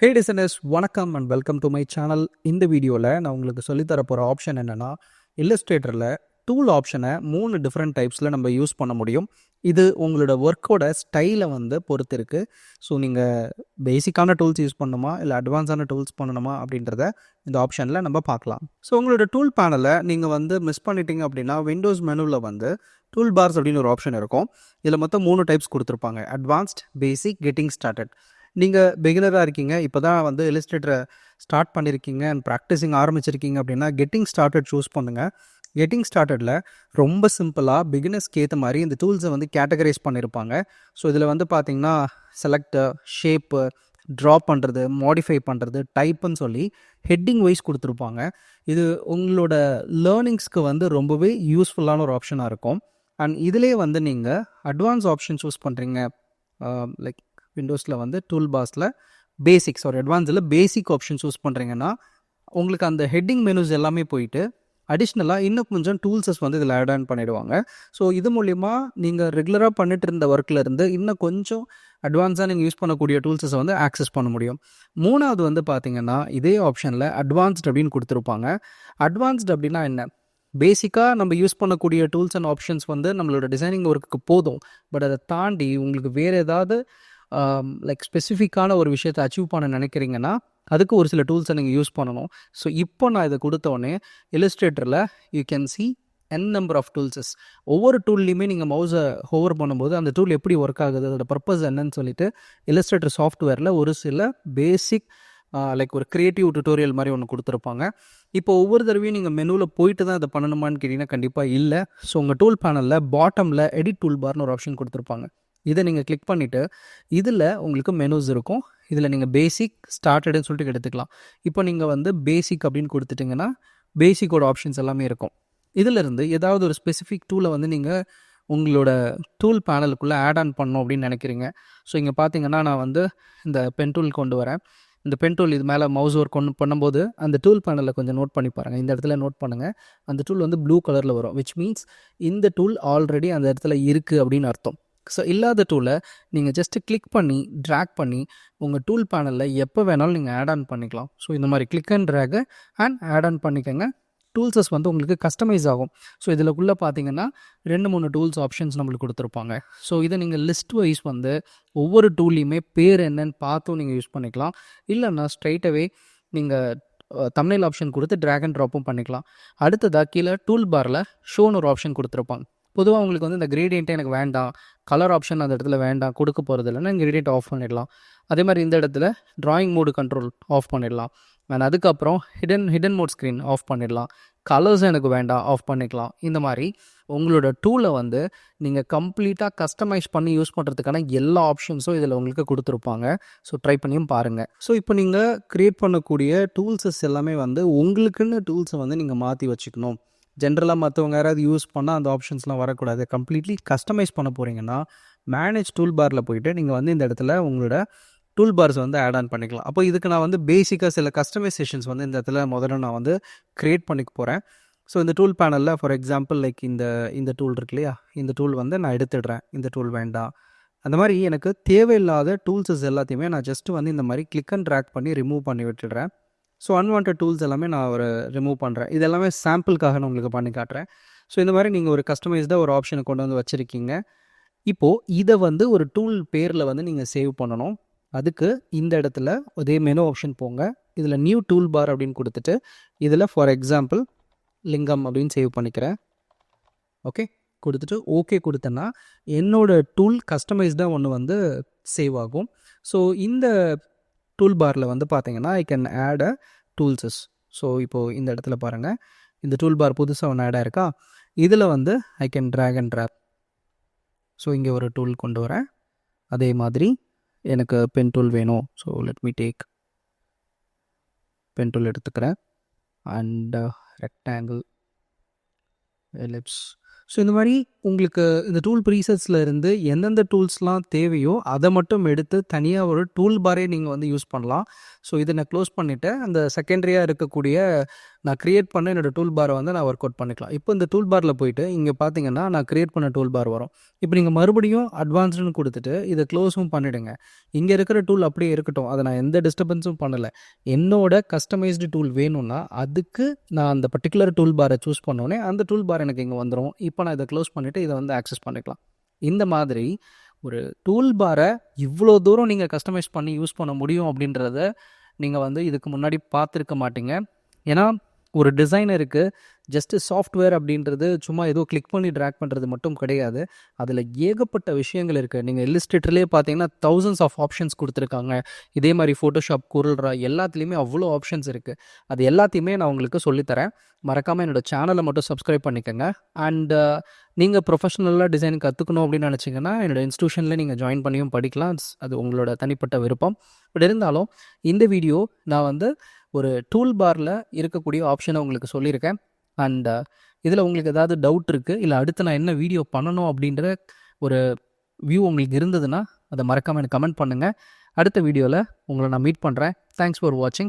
ஹே டிசனஸ் வணக்கம் and welcome to my channel இந்த வீடியோவில் நான் உங்களுக்கு சொல்லித்தர போகிற ஆப்ஷன் என்னென்னா இல்லஸ்ட்ரேட்டரில் டூல் ஆப்ஷனை மூணு டிஃப்ரெண்ட் டைப்ஸில் நம்ம யூஸ் பண்ண முடியும். இது உங்களோட ஒர்க்கோட ஸ்டைலை வந்து பொறுத்து இருக்குது ஸோ நீங்கள் பேசிக்கான டூல்ஸ் யூஸ் பண்ணணுமா இல்லை அட்வான்ஸான டூல்ஸ் பண்ணணுமா அப்படின்றத இந்த ஆப்ஷனில் நம்ம பார்க்கலாம். ஸோ உங்களோட டூல் பேனலை நீங்கள் வந்து மிஸ் பண்ணிட்டீங்க அப்படின்னா விண்டோஸ் மெனுவில் வந்து டூல் பார்ஸ் அப்படின்னு ஒரு ஆப்ஷன் இருக்கும். இதில் மொத்தம் மூணு டைப்ஸ் கொடுத்துருப்பாங்க. அட்வான்ஸ்ட் பேசிக் கெட்டிங் ஸ்டார்டட் நீங்கள் பிகினராக இருக்கீங்க. இப்போ தான் வந்து இலிஸ்ட்ரேட்டரை ஸ்டார்ட் பண்ணியிருக்கீங்க அண்ட் ப்ராக்டிஸிங் ஆரம்பிச்சிருக்கீங்க அப்படின்னா கெட்டிங் ஸ்டார்டட் சூஸ் பண்ணுங்கள் கெட்டிங் ஸ்டார்டடில் ரொம்ப சிம்பிளாக பிகினர்ஸ்க்கு ஏற்ற மாதிரி இந்த டூல்ஸை வந்து கேட்டகரைஸ் பண்ணியிருப்பாங்க ஸோ இதில் வந்து பார்த்தீங்கன்னா செலக்டு ஷேப்பு ட்ரா பண்ணுறது மாடிஃபை பண்ணுறது டைப்புன்னு சொல்லி ஹெட்டிங் வைஸ் கொடுத்துருப்பாங்க. இது உங்களோட லேர்னிங்ஸ்க்கு வந்து ரொம்பவே யூஸ்ஃபுல்லான ஒரு ஆப்ஷனாக இருக்கும். அண்ட் இதிலே வந்து நீங்கள் அட்வான்ஸ் ஆப்ஷன் சூஸ் பண்ணுறீங்க லைக் விண்டோஸில் வந்து டூல் பாஸில் பேசிக்ஸ் ஒரு அட்வான்ஸில் பேசிக் ஆப்ஷன் சூஸ் பண்ணுறீங்கன்னா உங்களுக்கு அந்த ஹெட்டிங் மெனுஸ் எல்லாமே போயிட்டு அடிஷ்னலாக இன்னும் கொஞ்சம் டூல்ஸஸ் வந்து இதில் ஆட் ஆன் பண்ணிவிடுவாங்க ஸோ இது மூலிமா நீங்கள் ரெகுலராக பண்ணிட்டு இருந்த ஒர்க்கில் இருந்து இன்னும் கொஞ்சம் அட்வான்ஸாக நீங்கள் யூஸ் பண்ணக்கூடிய டூல்ஸஸை வந்து ஆக்சஸ் பண்ண முடியும். மூணாவது வந்து பார்த்தீங்கன்னா இதே ஆப்ஷனில் அட்வான்ஸ்ட் அப்படின்னு கொடுத்துருப்பாங்க. அட்வான்ஸ்ட் அப்படின்னா என்ன? பேசிக்காக நம்ம யூஸ் பண்ணக்கூடிய டூல்ஸ் அண்ட் ஆப்ஷன்ஸ் வந்து நம்மளோட டிசைனிங் ஒர்க்குக்கு போதும். பட் அதை தாண்டி உங்களுக்கு வேறு ஏதாவது லைக் ஸ்பெசிஃபிக்கான ஒரு விஷயத்தை அச்சீவ் பண்ண நினைக்கிறீங்கன்னா அதுக்கு ஒரு சில டூல்ஸை நீங்கள் யூஸ் பண்ணணும். ஸோ இப்போ நான் இதை கொடுத்தோடனே இலிஸ்ட்ரேட்டரில் you can see N number of tools ஒவ்வொரு டூல்லையுமே நீங்கள் மவுஸை ஹோவர் பண்ணும்போது அந்த டூல் எப்படி ஒர்க் ஆகுது அதோட பர்பஸ் என்னன்னு சொல்லிட்டு இலஸ்ட்ரேட்டர் சாஃப்ட்வேரில் ஒரு சில பேசிக் லைக் ஒரு க்ரியேட்டிவ் டுட்டோரியல் மாதிரி ஒன்று கொடுத்துருப்பாங்க. இப்போ ஒவ்வொரு தடவையும் நீங்கள் மெனுவில் போயிட்டு தான் இதை பண்ணணுமான்னு கேட்டிங்கன்னா கண்டிப்பாக இல்லை. ஸோ உங்கள் டூல் பேனலில் பாட்டமில் எடிட் டூல் பார்னு ஒரு ஆப்ஷன் கொடுத்துருப்பாங்க. இதை நீங்கள் கிளிக் பண்ணிவிட்டு இதில் உங்களுக்கு மெனுஸ் இருக்கும். இதில் நீங்கள் பேசிக் ஸ்டார்டடுன்னு சொல்லிட்டு எடுத்துக்கலாம். இப்போ நீங்கள் வந்து பேசிக் அப்படின்னு கொடுத்துட்டிங்கன்னா பேசிக்கோட ஆப்ஷன்ஸ் எல்லாமே இருக்கும். இதிலிருந்து ஏதாவது ஒரு ஸ்பெசிஃபிக் டூலை வந்து நீங்கள் உங்களோட டூல் பேனலுக்குள்ளே ஆட் ஆன் பண்ணணும் அப்படின்னு நினைக்கிறீங்க. ஸோ இங்கே பார்த்தீங்கன்னா நான் வந்து இந்த பென் டூல் கொண்டு வரேன். இந்த பென் டூல் இது மேலே மவுஸ் ஒர்க் கொண்டு பண்ணும்போது அந்த டூல் பேனலில் கொஞ்சம் நோட் பண்ணி பாருங்கள் இந்த இடத்துல நோட் பண்ணுங்கள் அந்த டூல் வந்து ப்ளூ கலரில் வரும் விச் மீன்ஸ் இந்த டூல் ஆல்ரெடி அந்த இடத்துல இருக்குது அப்படின்னு அர்த்தம். ஸோ இல்லாத டூலை நீங்கள் ஜஸ்ட்டு கிளிக் பண்ணி ட்ராக் பண்ணி உங்கள் டூல் பேனலில் எப்போ வேணாலும் நீங்கள் ஆட் ஆன் பண்ணிக்கலாம். ஸோ இந்த மாதிரி கிளிக் அண்ட் ட்ராகை அண்ட் ஆட் ஆன் பண்ணிக்கோங்க. டூல்ஸஸ் வந்து உங்களுக்கு கஸ்டமைஸ் ஆகும். ஸோ இதில் உள்ளே பார்த்தீங்கன்னா ரெண்டு மூணு டூல்ஸ் ஆப்ஷன்ஸ் நம்மளுக்கு கொடுத்துருப்பாங்க. ஸோ இதை நீங்கள் லிஸ்ட் வைஸ் வந்து ஒவ்வொரு டூல்லையுமே பேர் என்னன்னு பார்த்தும் நீங்கள் யூஸ் பண்ணிக்கலாம். இல்லைன்னா ஸ்ட்ரைட்டாகவே நீங்கள் தமிழில் ஆப்ஷன் கொடுத்து ட்ராக் அண்ட் ட்ராப்பும் பண்ணிக்கலாம். அடுத்ததாக கீழே டூல் பாரில் ஷோன்னு ஒரு ஆப்ஷன் கொடுத்துருப்பாங்க. பொதுவாக உங்களுக்கு வந்து இந்த கிரேடியண்ட்டே எனக்கு வேண்டாம். கலர் ஆப்ஷன் அந்த இடத்துல வேண்டாம். கொடுக்க போகிறது இல்லைன்னா கிரேடியண்ட் ஆஃப் பண்ணிடலாம். அதே மாதிரி இந்த இடத்துல ட்ராயிங் மோடு கண்ட்ரோல் ஆஃப் பண்ணிடலாம். அண்ட் அதுக்கப்புறம் hidden hidden mode screen off பண்ணிடலாம். கலர்ஸ் எனக்கு வேண்டாம். ஆஃப் பண்ணிக்கலாம். இந்த மாதிரி உங்களோட டூலை வந்து நீங்கள் கம்ப்ளீட்டாக கஸ்டமைஸ் பண்ணி யூஸ் பண்ணுறதுக்கான எல்லா ஆப்ஷன்ஸும் இதில் உங்களுக்கு கொடுத்துருப்பாங்க. ஸோ ட்ரை பண்ணியும் பாருங்கள் ஸோ இப்போ நீங்கள் க்ரியேட் பண்ணக்கூடிய டூல்ஸஸ் எல்லாமே வந்து உங்களுக்குன்னு டூல்ஸை வந்து நீங்கள் மாற்றி வச்சுக்கணும். ஜென்ரலாக மற்றவங்க யாராவது யூஸ் பண்ணால் அந்த ஆப்ஷன்ஸ்லாம் வரக்கூடாது. கம்ப்ளீட்லி கஸ்டமைஸ் பண்ண போகிறீங்கன்னா மேனேஜ் டூல் பாரில் போயிட்டு நீங்கள் வந்து இந்த இடத்துல உங்களோட டூல் பார்ஸ் வந்து ஆட் ஆன் பண்ணிக்கலாம். அப்போ இதுக்கு நான் வந்து பேசிக்காக சில கஸ்டமைசேஷன்ஸ் வந்து இந்த இடத்துல முதல்ல நான் வந்து க்ரியேட் பண்ணிக்க போகிறேன் ஸோ இந்த டூல் பேனலில் ஃபார் எக்ஸாம்பிள் லைக் இந்த இந்த டூல் இருக்கு இல்லையா? இந்த டூல் வந்து நான் எடுத்துடுறேன். இந்த டூல் வேண்டாம். அந்த மாதிரி எனக்கு தேவையில்லாத டூல்ஸஸ் எல்லாத்தையுமே நான் ஜஸ்ட்டு வந்து இந்த மாதிரி கிளிக் அண்ட் ட்ராக் பண்ணி ரிமூவ் பண்ணி விட்டுடுறேன். ஸோ அன்வான்ட் டூல்ஸ் எல்லாமே நான் ஒரு ரிமூவ் பண்ணுறேன் இது எல்லாமே சாம்பிளுக்காக நான் உங்களுக்கு பண்ணி காட்டுறேன். ஸோ இந்த மாதிரி நீங்கள் ஒரு கஸ்டமைஸ்டாக ஒரு ஆப்ஷனை கொண்டு வந்து வச்சுருக்கீங்க. இப்போது இதை வந்து ஒரு டூல் பேரில் வந்து நீங்கள் சேவ் பண்ணணும். அதுக்கு இந்த இடத்துல அதே மெனு ஆப்ஷன் போங்க. இதில் நியூ டூல் பார் அப்படின்னு கொடுத்துட்டு இதில் ஃபார் எக்ஸாம்பிள் லிங்கம் அப்படின்னு சேவ் பண்ணிக்கிறேன். ஓகே கொடுத்துட்டு ஓகே கொடுத்தேன்னா என்னோட டூல் கஸ்டமைஸ்டாக ஒன்று வந்து சேவ் ஆகும். ஸோ இந்த டூல் பாரில் வந்து பார்த்தீங்கன்னா I can add a tools so இப்போது இந்த இடத்துல பாருங்கள் இந்த டூல் பார் புதுசாக ஒன்று ஆடாக இருக்கா இதில் வந்து I can drag and drop so இங்கே ஒரு டூல் கொண்டு வரேன். அதே மாதிரி எனக்கு பென் டூல் வேணும். So let me take pen tool எடுத்துக்கிறேன். அண்ட் ரெக்டாங்கிள் எலிப்ஸ் ஸோ இந்த மாதிரி உங்களுக்கு இந்த டூல் ப்ரீசெட்ஸில் இருந்து எந்தெந்த டூல்ஸ்லாம் தேவையோ அதை மட்டும் எடுத்து தனியாக ஒரு டூல் பாரே நீங்கள் வந்து யூஸ் பண்ணலாம். ஸோ இதை நான் க்ளோஸ் பண்ணிவிட்டு அந்த செகண்டரியாக இருக்கக்கூடிய நான் க்ரியேட் பண்ண என்னோடய டூல் பாரை வந்து நான் ஒர்க் அவுட் பண்ணிக்கலாம். இப்போ இந்த டூல் பாரில் போயிட்டு இங்கே பார்த்தீங்கன்னா நான் க்ரியேட் பண்ண டூல் பார் வரும். இப்போ நீங்கள் மறுபடியும் அட்வான்ஸ்டுன்னு கொடுத்துட்டு இதை க்ளோஸும் பண்ணிவிடுங்க இங்கே இருக்கிற டூல் அப்படியே இருக்கட்டும். அதை நான் எந்த டிஸ்டர்பன்ஸும் பண்ணலை. என்னோட கஸ்டமைஸ்டு டூல் வேணும்னா அதுக்கு நான் அந்த பர்டிகுலர் டூல் பாரை சூஸ் பண்ணோடனே அந்த டூல் பார் எனக்கு இங்கே வந்துடும் இப்போ நான் இதை க்ளோஸ் பண்ணிவிட்டு இதை வந்து ஆக்சஸ் பண்ணிக்கலாம். இந்த மாதிரி ஒரு டூல் பாரை இவ்வளோ தூரம் நீங்கள் கஸ்டமைஸ் பண்ணி யூஸ் பண்ண முடியும் அப்படின்றத நீங்கள் வந்து இதுக்கு முன்னாடி பார்த்துருக்க மாட்டீங்க. ஏன்னா ஒரு டிசைனருக்கு ஜஸ்ட்டு சாஃப்ட்வேர் அப்படின்றது சும்மா ஏதோ கிளிக் பண்ணி ட்ராக் பண்ணுறது மட்டும் கிடையாது. அதில் ஏகப்பட்ட விஷயங்கள் இருக்குது நீங்கள் இல்லிஸ்ட்ரேட்டர்லேயே பார்த்தீங்கன்னா தௌசண்ட்ஸ் ஆஃப் ஆப்ஷன்ஸ் கொடுத்துருக்காங்க. இதே மாதிரி ஃபோட்டோஷாப் குரல்ரா எல்லாத்துலேயுமே அவ்வளோ ஆப்ஷன்ஸ் இருக்குது அது எல்லாத்தையுமே நான் உங்களுக்கு சொல்லித்தரேன். மறக்காமல் என்னோடய சேனலை மட்டும் சப்ஸ்கிரைப் பண்ணிக்கோங்க. அண்ட் நீங்கள் ப்ரொஃபஷனலாக டிசைன் கற்றுக்கணும் அப்படின்னு நினச்சிங்கன்னா என்னோடய இன்ஸ்டியூஷனில் நீங்கள் ஜாயின் பண்ணியும் படிக்கலாம். அது உங்களோட தனிப்பட்ட விருப்பம். பட் இருந்தாலும் இந்த வீடியோ நான் வந்து ஒரு டூல் பாரில் இருக்கக்கூடிய ஆப்ஷனை உங்களுக்கு சொல்லியிருக்கேன். அண்ட் uh, இதில் உங்களுக்கு ஏதாவது டவுட் இருக்குது இல்லை அடுத்து நான் என்ன வீடியோ பண்ணணும் அப்படின்ற ஒரு வியூ உங்களுக்கு இருந்ததுன்னா அதை மறக்காமல் எனக்கு கமெண்ட் பண்ணுங்கள் அடுத்த வீடியோவில் உங்களை நான் மீட் பண்ணுறேன் தேங்க்ஸ் ஃபார் வாட்சிங்